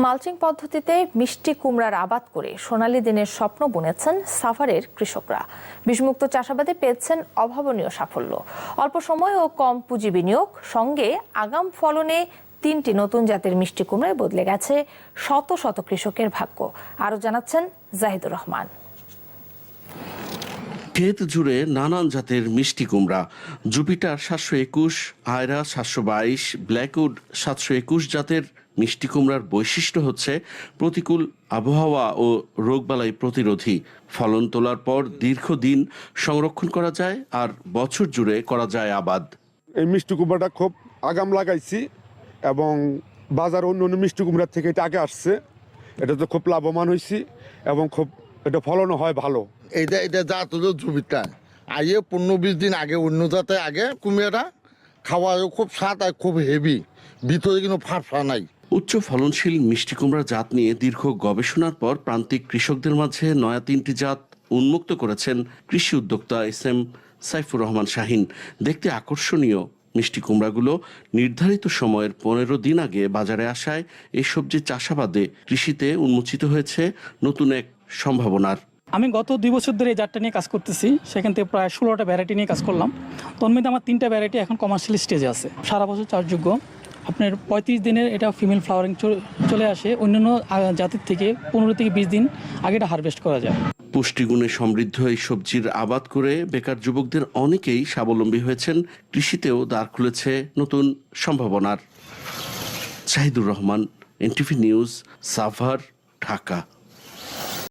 Mulching পদ্ধতিতে মিষ্টি কুমড়ার আবাদ করে সোনালী দিনের স্বপ্ন বুনেছেন সাফারের কৃষকরা। বিষমুক্ত চাষাবাদে পেয়েছেন অভাবনীয় সাফল্য। অল্প সময় ও কম পুঁজি বিনিয়োগ, সঙ্গে আগাম ফলনে তিনটি নতুন জাতের মিষ্টি কুমড়ায় বদলে গেছে শত শত কৃষকের ভাগ্য। আরও জানাচ্ছেন জাহিদুর রহমান। ক্ষেত জুড়ে নানান জাতের মিষ্টি কুমড়া। জুপিটার সাতশো একুশ আয়রা সাতশো বাইশ, ব্ল্যাকউড সাতশো একুশ জাতের মিষ্টি কুমড়ার বৈশিষ্ট্য হচ্ছে প্রতিকূল আবহাওয়া ও রোগবালাই প্রতিরোধী। ফলন তোলার পর দীর্ঘদিন সংরক্ষণ করা যায় আর বছর জুড়ে করা যায় আবাদ। এই মিষ্টি কুমড়াটা খুব আগাম লাগাইছি এবং বাজার অন্য অন্য মিষ্টি কুমড়ার থেকে এটা আগে আসছে। এটা তো খুব লাভবান হয়েছি এবং খুব এটা ফলনও হয় ভালো। এটা এটা জাত হলো জুবিটা আগে পনেরো বিশ দিন আগে অন্য জাতে আগে কুমিরাটা খাওয়াও খুব স্বাদ আর খুব হেভি ভিতরে কিন্তু ফাটফা নাই। উচ্চ ফলনশীল মিষ্টি কুমড়া জাত নিয়ে দীর্ঘ গবেষণার পর প্রান্তিক কৃষকদের মাঝে নয়া তিনটি জাত উন্মুক্ত করেছেন কৃষি উদ্যোক্তা এস এম সাইফুর রহমান শাহিন। দেখতে আকর্ষণীয় মিষ্টি কুমড়াগুলো নির্ধারিত সময়ের পনেরো দিন আগে বাজারে আসায় এই সবজি চাষাবাদে কৃষিতে উন্মোচিত হয়েছে নতুন এক সম্ভাবনার। আমি গত দুই বছর ধরে এই জাতটা নিয়ে কাজ করতেছি। সেখান থেকে প্রায় ষোলোটা ভ্যারাইটি নিয়ে কাজ করলাম। তোর মধ্যে আমার তিনটা ভ্যারাইটি এখন কমার্শিয়াল স্টেজে আছে। সারা বছর চাষযোগ্য। আপনার পঁয়ত্রিশ দিনের এটা ফিমেল ফ্লাওয়ারিং চলে আসে। অন্যান্য জাতির থেকে পনেরো থেকে বিশ দিন আগে এটা হারভেস্ট করা যায়। পুষ্টিগুণে সমৃদ্ধ এই সবজির আবাদ করে বেকার যুবকদের অনেকেই স্বাবলম্বী হয়েছেন। কৃষিতেও দ্বার খুলেছে নতুন সম্ভাবনার। Shahidur Rahman, NTV news, Savar, Dhaka.